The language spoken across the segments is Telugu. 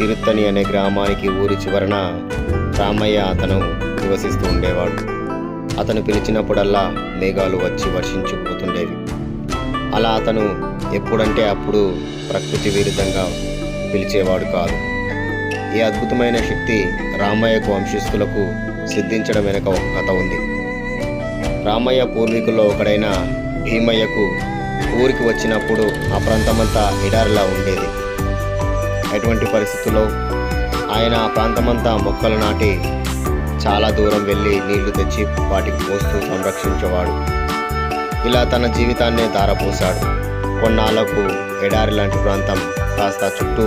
తిరుత్తని అనే గ్రామానికి ఊరి చివరన రామయ్య అతను నివసిస్తూ ఉండేవాడు. అతను పిలిచినప్పుడల్లా మేఘాలు వచ్చి వర్షించిపోతుండేవి. అలా అతను ఎప్పుడంటే అప్పుడు ప్రకృతి విరుద్ధంగా పిలిచేవాడు కాదు. ఈ అద్భుతమైన శక్తి రామయ్యకు వంశస్థులకు సిద్ధించడం వెనుక ఒక కథ ఉంది. రామయ్య పూర్వీకుల్లో ఒకడైన భీమయ్యకు ఊరికి వచ్చినప్పుడు ఆ ప్రాంతమంతా ఎడారిలా ఉండేది. ఎటువంటి పరిస్థితుల్లో ఆయన ఆ ప్రాంతమంతా మొక్కలు నాటి చాలా దూరం వెళ్ళి నీళ్ళు తెచ్చి వాటికి పోస్తూ సంరక్షించేవాడు. ఇలా తన జీవితాన్నే ధారపోశాడు. కొన్నాళ్ళకు ఎడారి లాంటి ప్రాంతం కాస్త చుట్టూ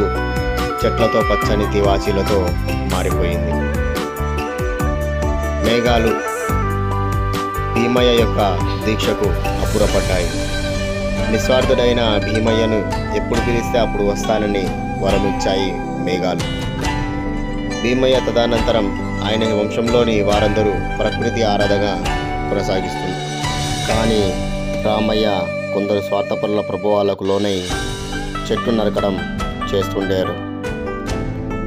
చెట్లతో పచ్చని తివాచీలతో మారిపోయింది. మేఘాలు భీమయ్య యొక్క దీక్షకు అప్పురపడ్డాయి నిస్వార్థుడైన భీమయ్యను ఎప్పుడు పిలిస్తే అప్పుడు వస్తానని వరమిచ్చాయి మేఘాలు. భీమయ్య తదనంతరం ఆయన వంశంలోని వారందరూ ప్రకృతి ఆరాధగా కొనసాగిస్తుంది. కానీ రామయ్య కొందరు స్వార్థపరుల ప్రభావాలకు లోనై చెట్టు నరకడం చేస్తుండేరు.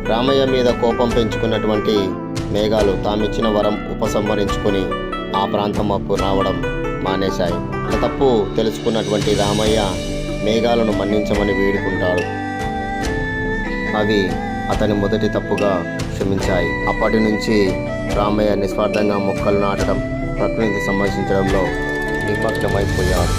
రామయ్య మీద కోపం పెంచుకున్నటువంటి మేఘాలు తామిచ్చిన వరం ఉపసంహరించుకొని ఆ ప్రాంతం అప్పు రావడం మానేశాయి. ఆ తప్పు తెలుసుకున్నటువంటి రామయ్య మేఘాలను మన్నించమని వేడుకుంటాడు. అవి అతని మొదటి తప్పుగా క్షమించాయి. అప్పటి నుంచి రామయ్య నిస్వార్థంగా మొక్కలు నాటడం ప్రకృతిని సంరక్షించడంలో నిమగ్నమైపోయాడు